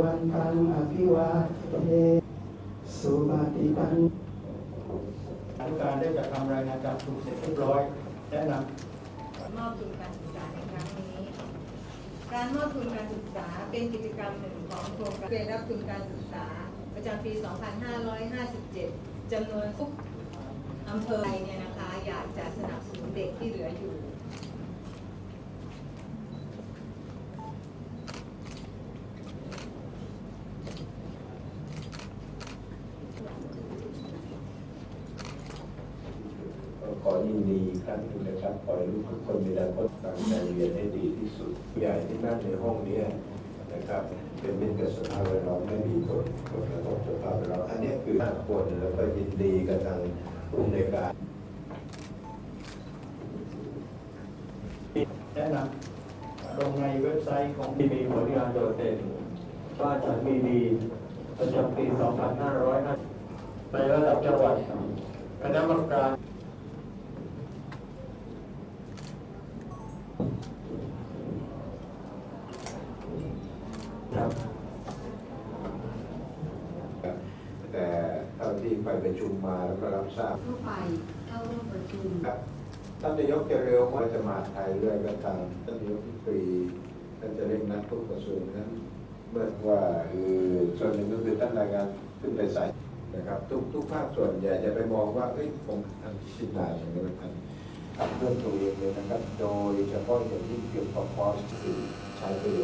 วันตังอภิวาเทสุปฏิปันอนุการได้จัดทำรายงานการประชุมเสร็จเรียบร้อยแนะนมอบทุนการศึกษาในครั้งนี้ การมอบทุนการศึกษาเป็นกิจกรรมหนึ่งของโครงการเรียนรับทุนการศึกษา ประจำปี 2557จำนวนทุกอำเภอเนี่ยนะคะ อยากจะสนับสนุนเด็กที่เหลืออยู่ ขอยินดีกครั้งหนึงนะครับขอให้ลูกทุกคนมีอนาคตตั้งใจเรียนให้ดีที่สุดใหญ่ที่นั่งในห้องนี้นะครับเป็นมิตรกับสภาพแวดล้อมไม่มีผลผลกระทบสภาพแวดล้อมอันนี้คือห้าคนแล้วก็ยินดีกับทางผู้ในการแนะนำลงในเว็บไซต์ของที่มีผลงานโดดเด่นบ้านฉันมีดีประจำปี 2505ในระดับจังหวัดคณะกรรมการ ครับ แต่เท่าที่ไปประชุมมาแล้วก็รับทราบทั่วไปเข้าร่วมประชุมครับท่านนายกจะเร็วว่าจะมาไทยเรื่อยก็ตามท่านนายกที่ปรีท่านจะเร่งนัดทุกกระทรวงนั้นเมื่อว่าคือส่วนหนึ่งก็คือท่านรายงานขึ้นไปใส่นะครับ ทุกทุกภาคส่วนอย่จะไปมองว่าเอ้ยผมทำชิ้นนาอย่างนี้มัน ทำเพื่อตัวเองเลยนะครับ โดยเฉพาะอย่างยิ่งเกี่ยวกับคอสที่ใช้ประโยชน์